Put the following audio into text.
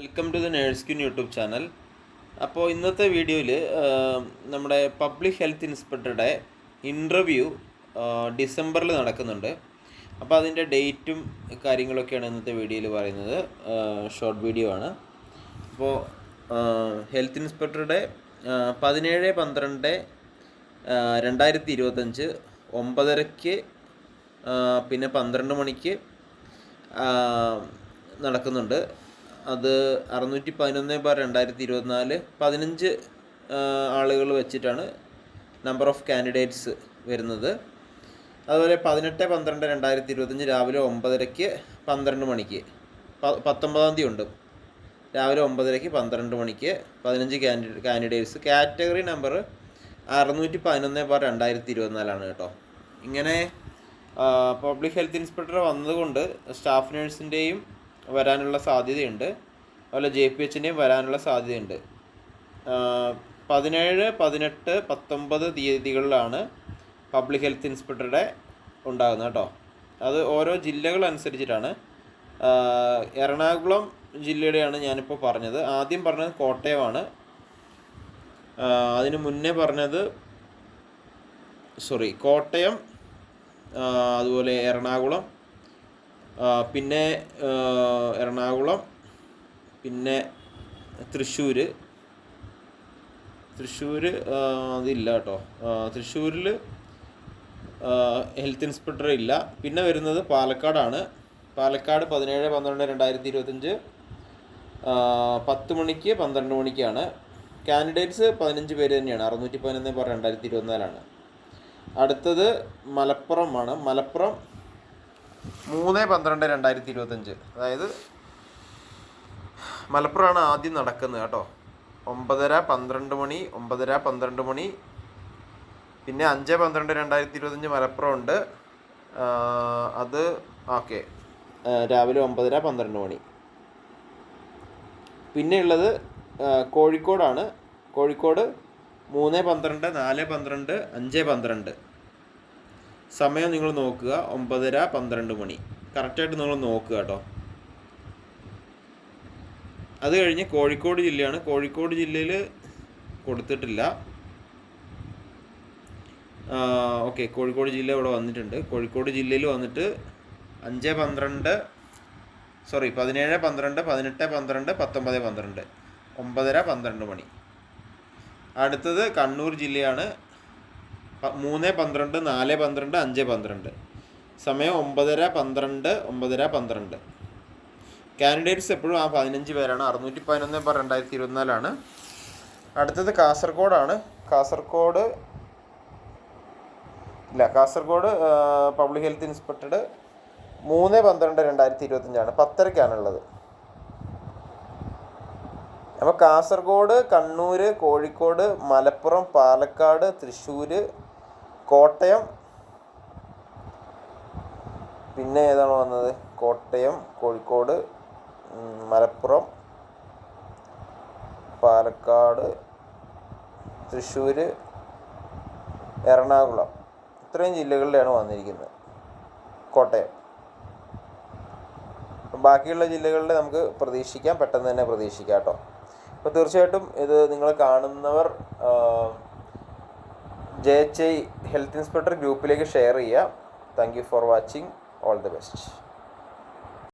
Welcome to the nurse queen YouTube channel അപ്പോൾ ഇന്നത്തെ വീഡിയോയിൽ നമ്മുടെ പബ്ലിക് ഹെൽത്ത് ഇൻസ്പെക്ടറുടെ ഇന്റർവ്യൂ ഡിസംബറിൽ നടക്കുന്നുണ്ട്. അപ്പോൾ അതിന്റെ ഡേറ്റും കാര്യങ്ങളൊക്കെയാണ് ഇന്നത്തെ വീഡിയോയിൽ പറയുന്നത്. ഷോർട്ട് വീഡിയോ ആണ്. അപ്പോൾ ഹെൽത്ത് ഇൻസ്പെക്ടറുടെ പതിനേഴ് പന്ത്രണ്ട് രണ്ടായിരത്തി ഇരുപത്തഞ്ച് ഒമ്പതരയ്ക്ക് പിന്നെ പന്ത്രണ്ട് മണിക്ക് നടക്കുന്നുണ്ട്. അത് അറുന്നൂറ്റി പതിനൊന്ന് ബാർ രണ്ടായിരത്തി ഇരുപത്തിനാല് പതിനഞ്ച് ആളുകൾ വെച്ചിട്ടാണ് നമ്പർ ഓഫ് കാൻഡിഡേറ്റ്സ് വരുന്നത്. അതുപോലെ പതിനെട്ട് പന്ത്രണ്ട് രണ്ടായിരത്തി ഇരുപത്തഞ്ച് രാവിലെ ഒമ്പതരയ്ക്ക് പന്ത്രണ്ട് മണിക്ക്. പത്തൊമ്പതാം തീയതി ഉണ്ട്. രാവിലെ ഒമ്പതരയ്ക്ക് പന്ത്രണ്ട് മണിക്ക് പതിനഞ്ച് കാൻഡിഡേ കാൻഡിഡേറ്റ്സ് കാറ്റഗറി നമ്പർ അറുന്നൂറ്റി പതിനൊന്ന് ബാർ രണ്ടായിരത്തി ഇരുപത്തിനാലാണ് കേട്ടോ. ഇങ്ങനെ പബ്ലിക് ഹെൽത്ത് ഇൻസ്പെക്ടർ വന്നതുകൊണ്ട് സ്റ്റാഫ് നേഴ്സിന്റെയും വരാനുള്ള സാധ്യതയുണ്ട്. അതുപോലെ ജെ പി എച്ചിന്റെയും വരാനുള്ള സാധ്യതയുണ്ട്. പതിനേഴ് പതിനെട്ട് പത്തൊമ്പത് തീയതികളിലാണ് പബ്ലിക് ഹെൽത്ത് ഇൻസ്പെക്ടറുടെ ഉണ്ടാകുന്നത് കേട്ടോ. അത് ഓരോ ജില്ലകൾ അനുസരിച്ചിട്ടാണ്. എറണാകുളം ജില്ലയുടെയാണ് ഞാനിപ്പോൾ പറഞ്ഞത്. ആദ്യം പറഞ്ഞത് കോട്ടയമാണ്. അതിന് മുന്നേ പറഞ്ഞത് സോറി കോട്ടയം അതുപോലെ എറണാകുളം പിന്നെ എറണാകുളം പിന്നെ തൃശ്ശൂർ തൃശ്ശൂർ അതില്ല കേട്ടോ. തൃശ്ശൂരിൽ ഹെൽത്ത് ഇൻസ്പെക്ടർ ഇല്ല. പിന്നെ വരുന്നത് പാലക്കാടാണ്. പാലക്കാട് പതിനേഴ് പന്ത്രണ്ട് രണ്ടായിരത്തി ഇരുപത്തഞ്ച് പത്ത് മണിക്ക് പന്ത്രണ്ട് മണിക്കാണ്. കാൻഡിഡേറ്റ്സ് പതിനഞ്ച് പേര് തന്നെയാണ്. അറുന്നൂറ്റി പതിനൊന്ന് രണ്ടായിരത്തി ഇരുപത്തിനാലാണ് അടുത്തത് മലപ്പുറമാണ് മലപ്പുറം മൂന്ന് പന്ത്രണ്ട് രണ്ടായിരത്തി ഇരുപത്തഞ്ച്. അതായത് മലപ്പുറമാണ് ആദ്യം നടക്കുന്നത് കേട്ടോ. ഒമ്പതര പന്ത്രണ്ട് മണി ഒമ്പതര പന്ത്രണ്ട് മണി പിന്നെ അഞ്ച് പന്ത്രണ്ട് രണ്ടായിരത്തി ഇരുപത്തഞ്ച് മലപ്പുറം ഉണ്ട് അത് ഓക്കെ. രാവിലെ ഒമ്പതര പന്ത്രണ്ട് മണി. പിന്നെ ഉള്ളത് ആ, കോഴിക്കോടാണ്. കോഴിക്കോട് മൂന്ന് പന്ത്രണ്ട് നാല് പന്ത്രണ്ട് അഞ്ച് പന്ത്രണ്ട്. സമയം നിങ്ങൾ നോക്കുക ഒമ്പതര പന്ത്രണ്ട് മണി. കറക്റ്റായിട്ട് നിങ്ങൾ നോക്കുക കേട്ടോ. അത് കഴിഞ്ഞ് കോഴിക്കോട് ജില്ലയാണ്. കോഴിക്കോട് ജില്ലയിൽ കൊടുത്തിട്ടില്ല. ഓക്കെ. കോഴിക്കോട് ജില്ല ഇവിടെ വന്നിട്ടുണ്ട്. കോഴിക്കോട് ജില്ലയിൽ വന്നിട്ട് അഞ്ച് പന്ത്രണ്ട് സോറി പതിനേഴ് പന്ത്രണ്ട് പതിനെട്ട് പന്ത്രണ്ട് പത്തൊമ്പത് പന്ത്രണ്ട്. ഒമ്പതര പന്ത്രണ്ട് മണി. അടുത്തത് കണ്ണൂർ ജില്ലയാണ്. മൂന്ന് പന്ത്രണ്ട് നാല് പന്ത്രണ്ട് അഞ്ച് പന്ത്രണ്ട്. സമയം ഒമ്പതര പന്ത്രണ്ട് ഒമ്പതര പന്ത്രണ്ട്. കാൻഡിഡേറ്റ്സ് എപ്പോഴും ആ പതിനഞ്ച് പേരാണ്. അറുന്നൂറ്റി പതിനൊന്ന് ബാർ രണ്ടായിരത്തി ഇരുപത്തിനാലാണ്. അടുത്തത് കാസർഗോഡാണ്. കാസർഗോഡ് ഇല്ല കാസർഗോഡ് പബ്ലിക് ഹെൽത്ത് ഇൻസ്പെക്ടർ മൂന്ന് പന്ത്രണ്ട് രണ്ടായിരത്തി ഇരുപത്തഞ്ചാണ് പത്തരയ്ക്കാണുള്ളത് അപ്പോൾ കാസർഗോഡ് കണ്ണൂർ കോഴിക്കോട് മലപ്പുറം പാലക്കാട് തൃശ്ശൂർ കോട്ടയം. പിന്നെ ഏതാണ് വന്നത്? കോട്ടയം കോഴിക്കോട് മലപ്പുറം പാലക്കാട് തൃശ്ശൂർ എറണാകുളം. ഇത്രയും ജില്ലകളിലാണ് വന്നിരിക്കുന്നത് കോട്ടയം. ബാക്കിയുള്ള ജില്ലകളിൽ നമുക്ക് പ്രതീക്ഷിക്കാം പെട്ടെന്ന് തന്നെ പ്രതീക്ഷിക്കാം കേട്ടോ. അപ്പോൾ തീർച്ചയായിട്ടും ഇത് നിങ്ങൾ കാണുന്നവർ J H I health inspector ഗ്രൂപ്പിലേക്ക് ഷെയർ ചെയ്യുക. Thank you for watching all the best